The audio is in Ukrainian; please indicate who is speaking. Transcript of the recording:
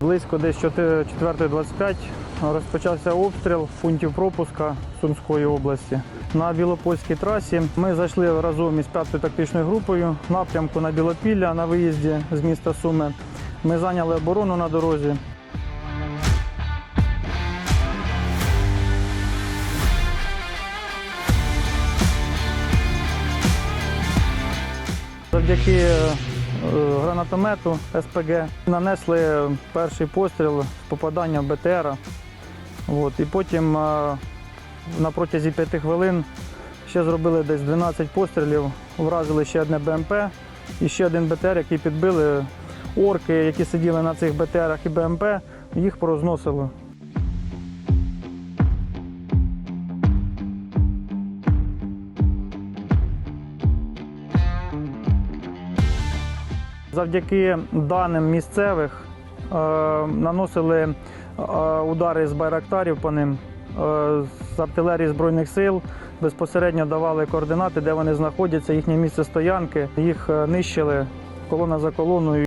Speaker 1: Близько десь 4.25 розпочався обстріл пунктів пропуска Сумської області. На Білопольській трасі ми зайшли разом із 5-ю тактичною групою напрямку на Білопілля на виїзді з міста Суми. Ми зайняли оборону на дорозі. Завдяки е, гранатомету СПГ нанесли перший постріл з попадання БТРа. От, і потім е, на протязі 5 хвилин ще зробили десь 12 пострілів, вразили ще одне БМП і ще один БТР, який підбили орки, які сиділи на цих БТРах і БМП, їх порозносило. Завдяки даним місцевих е, наносили е, удари з байрактарів по ним, е, з артилерії Збройних сил. Безпосередньо давали координати, де вони знаходяться, їхнє місце стоянки. Їх нищили колона за колоною.